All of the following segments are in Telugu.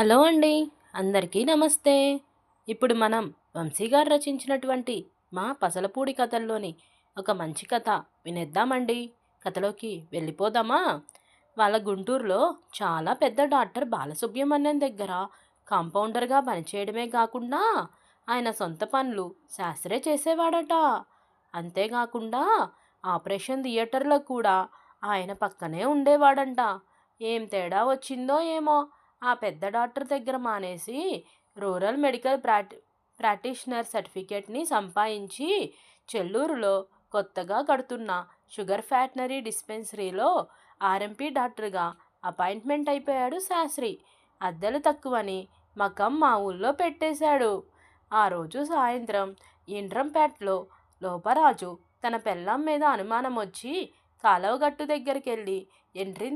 హలో అండి అందరికీ నమస్తే. ఇప్పుడు మనం వంశీ గారు రచించినటువంటి మా పసలపూడి కథల్లోని ఒక మంచి కథ వినేద్దామండి. కథలోకి వెళ్ళిపోదామా? వాళ్ళ గుంటూరులో చాలా పెద్ద డాక్టర్ బాలసుబ్రహ్మణ్యం దగ్గర కాంపౌండర్గా పనిచేయడమే కాకుండా ఆయన సొంత పనులు శాస్త్రే చేసేవాడట. అంతేకాకుండా ఆపరేషన్ థియేటర్లో కూడా ఆయన పక్కనే ఉండేవాడంట. ఏం తేడా వచ్చిందో ఏమో ఆ పెద్ద డాక్టర్ దగ్గర మానేసి రూరల్ మెడికల్ ప్రాక్టి ప్రాక్టీషనర్ సర్టిఫికేట్ని సంపాదించి చెల్లూరులో కొత్తగా కడుతున్న షుగర్ ఫ్యాక్టరీ డిస్పెన్సరీలో ఆర్ఎంపీ డాక్టర్గా అపాయింట్మెంట్ అయిపోయాడు శాస్త్రి. అద్దెలు తక్కువని మకం మా ఊళ్ళో పెట్టేశాడు. ఆ రోజు సాయంత్రం ఇండ్రంపేటలో లోపరాజు తన పెళ్ళాం మీద అనుమానం వచ్చి కాలవగట్టు దగ్గరికి వెళ్ళి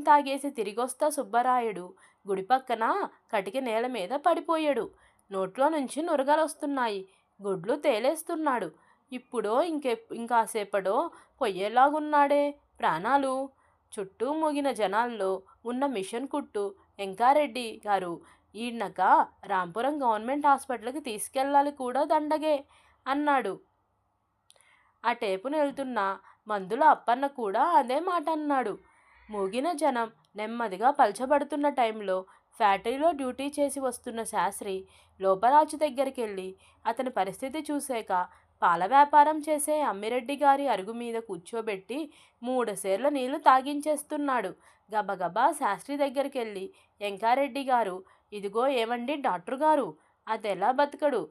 తాగేసి తిరిగొస్తా సుబ్బరాయుడు. గుడి పక్కన కటిక నేల మీద పడిపోయాడు. నోట్లో నుంచి నురగలొస్తున్నాయి. గుడ్లు తేలేస్తున్నాడు. ఇప్పుడో ఇంకే ఇంకాసేపడో పొయ్యేలాగున్నాడే. ప్రాణాలు? చుట్టూ మూగిన జనాల్లో ఉన్న మిషన్ కుట్టు ఎంకారెడ్డి గారు ఈయనక రాంపురం గవర్నమెంట్ హాస్పిటల్కి తీసుకెళ్ళాలి కూడా దండగే అన్నాడు. ఆ టేపును వెళ్తున్న మందుల అప్పన్న కూడా అదే మాట అన్నాడు మూగిన జనం నెమ్మదిగా పలచబడుతున్న టైంలో ఫ్యాక్టరీలో డ్యూటీ చేసి వస్తున్న శాస్త్రి లోపరాజు దగ్గరికి వెళ్ళి అతని పరిస్థితి చూసాక పాల వ్యాపారం చేసే అమ్మిరెడ్డి గారి అరుగు మీద కూర్చోబెట్టి మూడు సేర్ల నీళ్ళు తాగించేస్తున్నాడు. గబగబా శాస్త్రి దగ్గరికి వెళ్ళి ఎంకారెడ్డి గారు ఇదిగో ఏమండి డాక్టర్ గారు అదెలా బతకడు?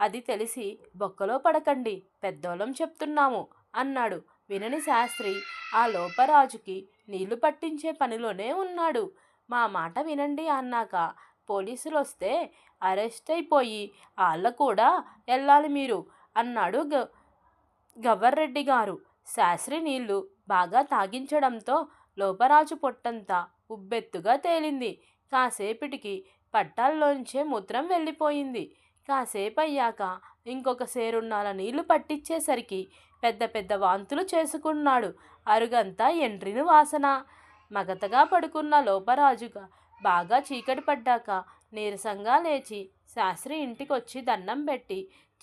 అది తెలిసి బొక్కలో పడకండి పెద్దోళ్ళం చెప్తున్నాము. అన్నాడు. వినని శాస్త్రి ఆ లోపరాజుకి నీళ్ళు పట్టించే పనిలోనే ఉన్నాడు. మా మాట వినండి అన్నాక పోలీసులు వస్తే అరెస్ట్ అయిపోయి వాళ్ళ కూడా వెళ్ళాలి మీరు అన్నాడు గ గవర్రెడ్డి గారు. శాస్త్రి నీళ్ళు బాగా తాగించడంతో లోపరాజు పొట్టంతా ఉబ్బెత్తుగా తేలింది. కాసేపటికి పట్టాల్లోంచే మూత్రం వెళ్ళిపోయింది. కాసేపు అయ్యాక ఇంకొక సేరున్నాల నీళ్ళు పట్టించేసరికి పెద్ద పెద్ద వాంతులు చేసుకున్నాడు. అరుగంతా ఎండ్రిని వాసన. మగతగా పడుకున్న లోపరాజుగా బాగా చీకటి పడ్డాక నీరసంగా లేచి శాస్త్రి ఇంటికొచ్చి దండం పెట్టి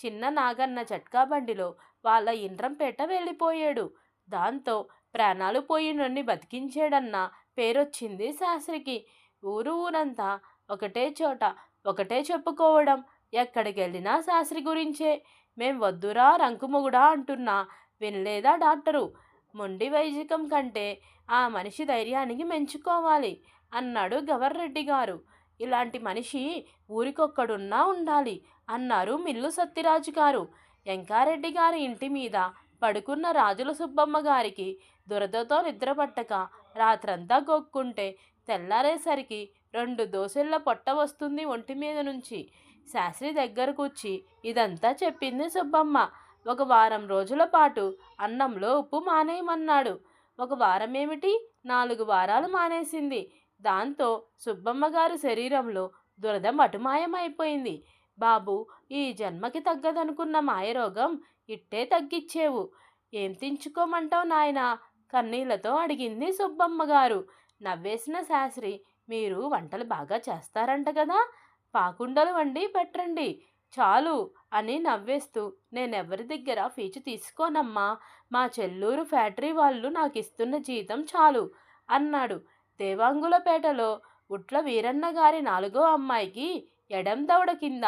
చిన్న నాగన్న చట్కా బండిలో వాళ్ళ ఇండ్రంపేట వెళ్ళిపోయాడు. దాంతో ప్రాణాలు పోయినన్ని బతికించాడన్న పేరొచ్చింది శాస్త్రికి. ఊరు ఊరంతా ఒకటే చోట ఒకటే చెప్పుకోవడం ఎక్కడికి వెళ్ళినా శాస్త్రి గురించే. మేం వద్దురా రంకుమొగుడా అంటున్నా. వినలేదా డాక్టరు? మొండి వైద్యకం కంటే ఆ మనిషి ధైర్యానికి మెంచుకోవాలి అన్నాడు గవర్రెడ్డి గారు. ఇలాంటి మనిషి ఊరికొక్కడున్నా ఉండాలి అన్నారు మిల్లు సత్యరాజు గారు. ఎంకారెడ్డి గారి ఇంటి మీద పడుకున్న రాజుల సుబ్బమ్మ గారికి దురదతో నిద్రపట్టక రాత్రంతా గొక్కుంటే తెల్లారేసరికి రెండు దోశల పొట్ట వస్తుంది ఒంటి మీద నుంచి. శాస్త్రి దగ్గరకు వచ్చి ఇదంతా చెప్పింది సుబ్బమ్మ. ఒక వారం రోజుల పాటు అన్నంలో ఉప్పు మానేయమన్నాడు. ఒక వారం ఏమిటి నాలుగు వారాలు మానేసింది. దాంతో సుబ్బమ్మ గారి శరీరంలో దురద మటుమాయమైపోయింది బాబు ఈ జన్మకి తగ్గదనుకున్న మాయరోగం ఇట్టే తగ్గిచ్చేవు. ఏం తించుకోమంటావు నాయనా కన్నీళ్ళతో అడిగింది సుబ్బమ్మ గారు నవ్వేసిన శాస్త్రి మీరు వంటలు బాగా చేస్తారంట కదా? పాకుండలు వండి పెట్టండి. చాలు అని నవ్వేస్తూ నేనెవరి దగ్గర ఫీజు తీసుకోనమ్మా? మా చెల్లూరు ఫ్యాక్టరీ వాళ్ళు నాకు ఇస్తున్న జీతం చాలు అన్నాడు. దేవాంగులపేటలో ఉట్ల వీరన్న గారి నాలుగో అమ్మాయికి ఎడం దవడ కింద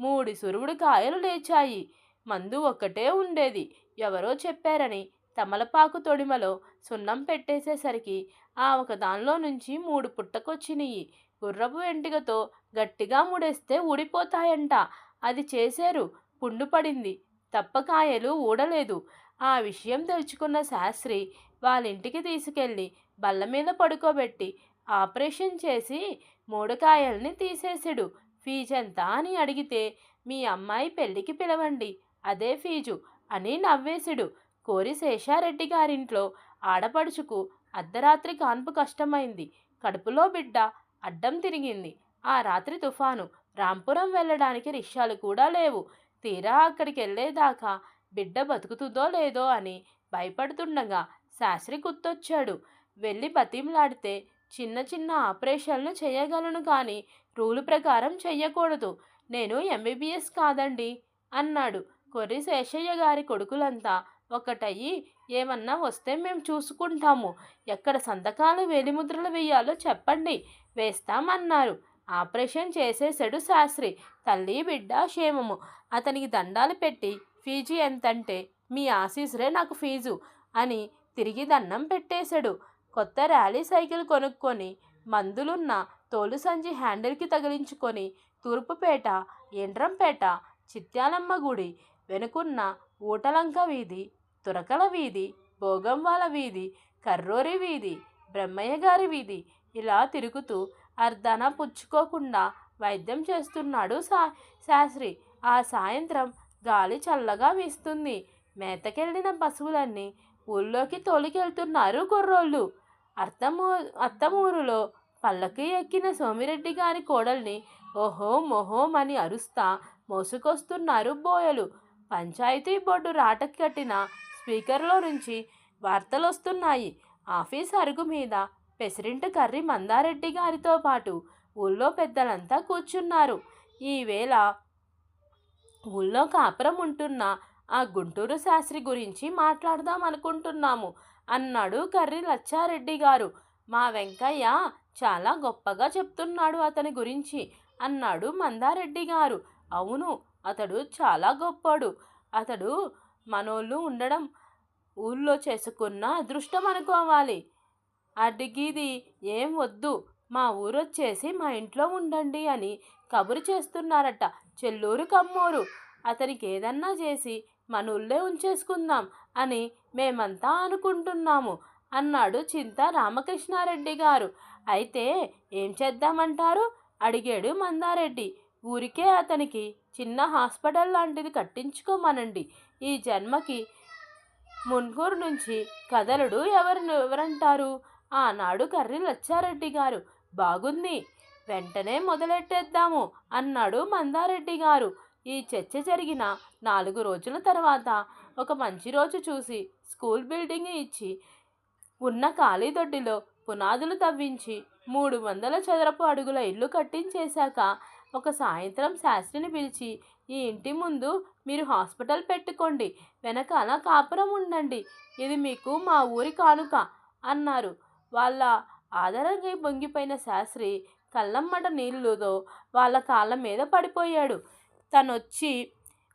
మూడు సురువుడు కాయలు లేచాయి. మందు ఒక్కటే ఉండేది. ఎవరో చెప్పారని తమలపాకు తొడిమలో సున్నం పెట్టేసేసరికి ఆ ఒక దానిలో నుంచి మూడు పుట్టకొచ్చినాయి. గుర్రపు వెంటికతో గట్టిగా ముడేస్తే ఊడిపోతాయంట. అది చేశారు. పుండు పడింది. తప్పకాయలు ఊడలేదు. ఆ విషయం తెలుసుకున్న శాస్త్రి వాళ్ళ ఇంటికి తీసుకెళ్ళి బల్ల మీద పడుకోబెట్టి ఆపరేషన్ చేసి మూడు కాయల్ని తీసేసాడు. ఫీజెంత అని అడిగితే మీ అమ్మాయి పెళ్ళికి పిలవండి. అదే ఫీజు అని నవ్వేశాడు కోరి శేషారెడ్డి గారింట్లో ఆడపడుచుకు అర్ధరాత్రి కాన్పు కష్టమైంది. కడుపులో బిడ్డ అడ్డం తిరిగింది. ఆ రాత్రి తుఫాను. రాంపురం వెళ్ళడానికి రిక్షాలు కూడా లేవు. తీరా అక్కడికి వెళ్ళేదాకా బిడ్డ బతుకుతుందో లేదో అని భయపడుతుండగా శాస్త్రి గుర్తొచ్చాడు. వెళ్ళి బతిమలాడితే చిన్న చిన్న ఆపరేషన్లు చేయగలను కానీ రూలు ప్రకారం చెయ్యకూడదు. నేను ఎంబీబీఎస్ కాదండి అన్నాడు. కొర్రి శేషయ్య గారి కొడుకులంతా ఒకటయ్యి ఏమన్నా వస్తే మేము చూసుకుంటాము. ఎక్కడ సంతకాలు వేలిముద్రలు వేయాలో చెప్పండి. వేస్తామన్నారు. ఆపరేషన్ చేసేసాడు శాస్త్రి. తల్లి బిడ్డ క్షేమము. అతనికి దండాలు పెట్టి ఫీజు ఎంతంటే మీ ఆశీస్రే నాకు ఫీజు అని తిరిగి దండం పెట్టేశాడు. కొత్త ర్యాలీ సైకిల్ కొనుక్కొని మందులున్న తోలు సంచి హ్యాండిల్కి తగిలించుకొని తూర్పుపేట ఎండ్రంపేట చిత్యాలమ్మ గుడి వెనుకున్న ఊటలంక వీధి తురకల వీధి భోగంవాల వీధి కర్రోరి వీధి బ్రహ్మయ్య గారి వీధి ఇలా తిరుగుతూ అర్ధన పుచ్చుకోకుండా వైద్యం చేస్తున్నాడు సా శాస్త్రి. ఆ సాయంత్రం గాలి చల్లగా వీస్తుంది. మేతకెళ్ళిన పశువులన్నీ ఊళ్ళోకి తోలికెళ్తున్నారు కుర్రోళ్ళు. అత్తమూ అత్తమూరులో పల్లకి ఎక్కిన సోమిరెడ్డి గారి కోడల్ని ఓహో మొహోం అని అరుస్తా మోసుకొస్తున్నారు బోయలు. పంచాయతీ బోర్డు రాటకి కట్టిన స్పీకర్లో నుంచి వార్తలు వస్తున్నాయి ఆఫీస్ అరుగు మీద పెసిరింటి కర్రి మందారెడ్డి గారితో పాటు ఊళ్ళో పెద్దలంతా కూర్చున్నారు. ఈవేళ ఊళ్ళో కాపురం ఉంటున్న ఆ గుంటూరు శాస్త్రి గురించి మాట్లాడదాం అనుకుంటున్నాము అన్నాడు కర్రి లచ్చారెడ్డి గారు. మా వెంకయ్య చాలా గొప్పగా చెప్తున్నాడు అతని గురించి అన్నాడు మందారెడ్డి గారు. అవును అతడు చాలా గొప్పడు. అతడు మనోళ్ళు ఉండడం ఊళ్ళో చేసుకున్న అదృష్టం అనుకోవాలి. అడిగిది ఏం వద్దు మా ఊరొచ్చేసి మా ఇంట్లో ఉండండి అని కబురు చేస్తున్నారట చెల్లూరు కమ్మూరు. అతనికి ఏదన్నా చేసి మన ఊళ్ళే ఉంచేసుకుందాం అని మేమంతా అనుకుంటున్నాము అన్నాడు చింత రామకృష్ణారెడ్డి గారు. అయితే ఏం చేద్దామంటారు? అడిగాడు మందారెడ్డి. ఊరికే అతనికి చిన్న హాస్పిటల్ లాంటిది కట్టించుకోమనండి. ఈ జన్మకి మున్గూరు నుంచి కదలడు ఎవరు ఎవరంటారు? ఆనాడు కర్రి లచ్చారెడ్డి గారు. బాగుంది. వెంటనే మొదలెట్టేద్దాము అన్నాడు మందారెడ్డి గారు. ఈ చర్చ జరిగిన నాలుగు రోజుల తర్వాత ఒక మంచి రోజు చూసి స్కూల్ బిల్డింగ్ ఇచ్చి ఉన్న ఖాళీ దొడ్డిలో పునాదులు తవ్వించి మూడు వందల చదరపు అడుగుల ఇల్లు కట్టించేశాక ఒక సాయంత్రం శాస్త్రిని పిలిచి ఈ ఇంటి ముందు మీరు హాస్పిటల్ పెట్టుకోండి వెనకాల కాపురం ఉండండి ఇది మీకు మా ఊరి కానుక అన్నారు. వాళ్ళ ఆదరంగా పొంగిపోయిన శాస్త్రి కళ్ళమ్మట నీళ్ళుతో వాళ్ళ కాళ్ళ మీద పడిపోయాడు. తనొచ్చి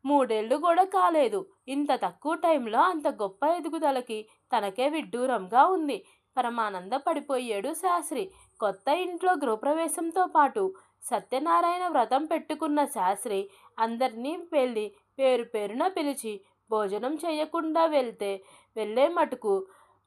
మూడేళ్ళు కూడా కాలేదు ఇంత తక్కువ టైంలో అంత గొప్ప ఎదుగుదలకి తనకే విడ్డూరంగా ఉంది పరమానంద పడిపోయాడు శాస్త్రి. కొత్త ఇంట్లో గృహప్రవేశంతో పాటు సత్యనారాయణ వ్రతం పెట్టుకున్న శాస్త్రి అందరినీ వెళ్ళి పేరు పేరున పిలిచి భోజనం చేయకుండా వెళ్తే వెళ్ళే మటుకు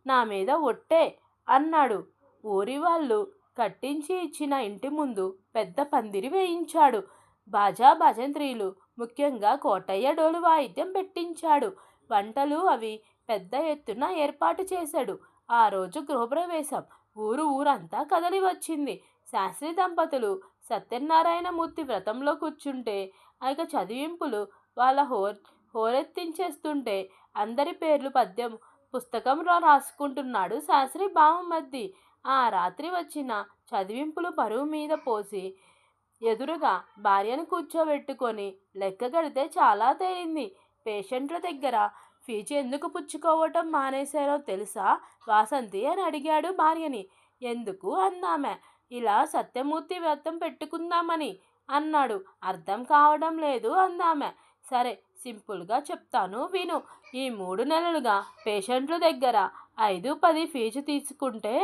నా మీద ఒట్టే అన్నాడు. ఊరి వాళ్ళు కట్టించి ఇచ్చిన ఇంటి ముందు పెద్ద పందిరి వేయించాడు. బాజా భజంత్రీలు ముఖ్యంగా కోటయ్య డోలు వాయిద్యం పెట్టించాడు. వంటలు అవి పెద్ద ఎత్తున ఏర్పాటు చేశాడు. ఆ రోజు గృహప్రవేశం ఊరు ఊరంతా కదలి వచ్చింది. శాస్త్రి దంపతులు సత్యనారాయణమూర్తి వ్రతంలో కూర్చుంటే ఇక చదివింపులు వాళ్ళ హోర్ హోరెత్తించేస్తుంటే అందరి పేర్లు పద్యం పుస్తకంలో రాసుకుంటున్నాడు శాస్త్రి బావమద్ది. ఆ రాత్రి వచ్చిన చదివింపులు పరువు మీద పోసి ఎదురుగా భార్యను కూర్చోబెట్టుకొని లెక్క కడితే చాలా తేలింది. పేషెంట్ల దగ్గర ఫీజు ఎందుకు పుచ్చుకోవటం మానేశారో తెలుసా? వాసంతి అని అడిగాడు భార్యని. ఎందుకు? అందామె. ఇలా సత్యమూర్తి వ్రతం పెట్టుకుందామని అన్నాడు. అర్థం కావడం లేదు అందామె. సరే సింపుల్గా చెప్తాను విను. ఈ మూడు నెలలుగా పేషెంట్ల దగ్గర ఐదు పది ఫీజు తీసుకుంటే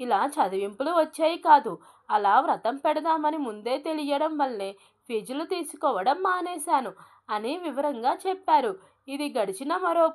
ఇలా చదివింపులు వచ్చాయి కాదు. అలా వ్రతం పెడదామని ముందే తెలియడం వల్లే ఫీజులు తీసుకోవడం మానేశాను అని వివరంగా చెప్పారు. ఇది గడిచిన మరో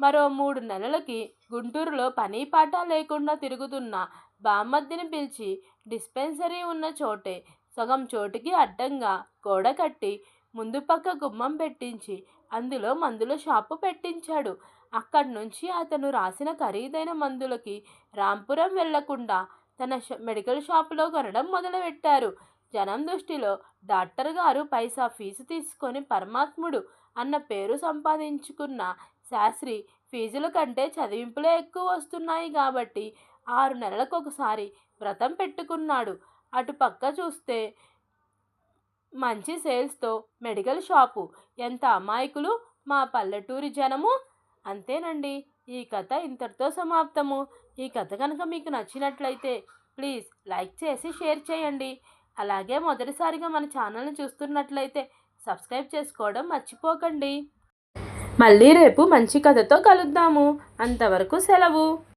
మరో మూడు నెలలకి గుంటూరులో పని పాట లేకుండా తిరుగుతున్న బామ్మద్దిని పిలిచి డిస్పెన్సరీ ఉన్న చోటే సగం చోటుకి అడ్డంగా గోడ కట్టి ముందు పక్క గుమ్మం పెట్టించి అందులో మందుల షాపు పెట్టించాడు. అక్కడి నుంచి అతను రాసిన ఖరీదైన మందులకి రాంపురం వెళ్ళకుండా తన మెడికల్ షాపులో కొనడం మొదలుపెట్టారు. జనం దృష్టిలో డాక్టర్ గారు పైసా ఫీజు తీసుకొని పరమాత్ముడు అన్న పేరు సంపాదించుకున్న శాస్త్రి ఫీజుల కంటే చదివింపులే ఎక్కువ వస్తున్నాయి కాబట్టి ఆరు నెలలకు ఒకసారి వ్రతం పెట్టుకున్నాడు. అటు పక్క చూస్తే మంచి సేల్స్తో మెడికల్ షాపు. ఎంత అమాయకులు! మా పల్లెటూరి జనము! అంతేనండి. ఈ కథ ఇంతటితో సమాప్తము. ఈ కథ కనుక మీకు నచ్చినట్లయితే ప్లీజ్ లైక్ చేసి షేర్ చేయండి. అలాగే మొదటిసారిగా మన ఛానల్ని చూస్తున్నట్లయితే సబ్స్క్రైబ్ చేసుకోవడం మర్చిపోకండి. మళ్ళీ రేపు మంచి కథతో కలుద్దాము. అంతవరకు సెలవు.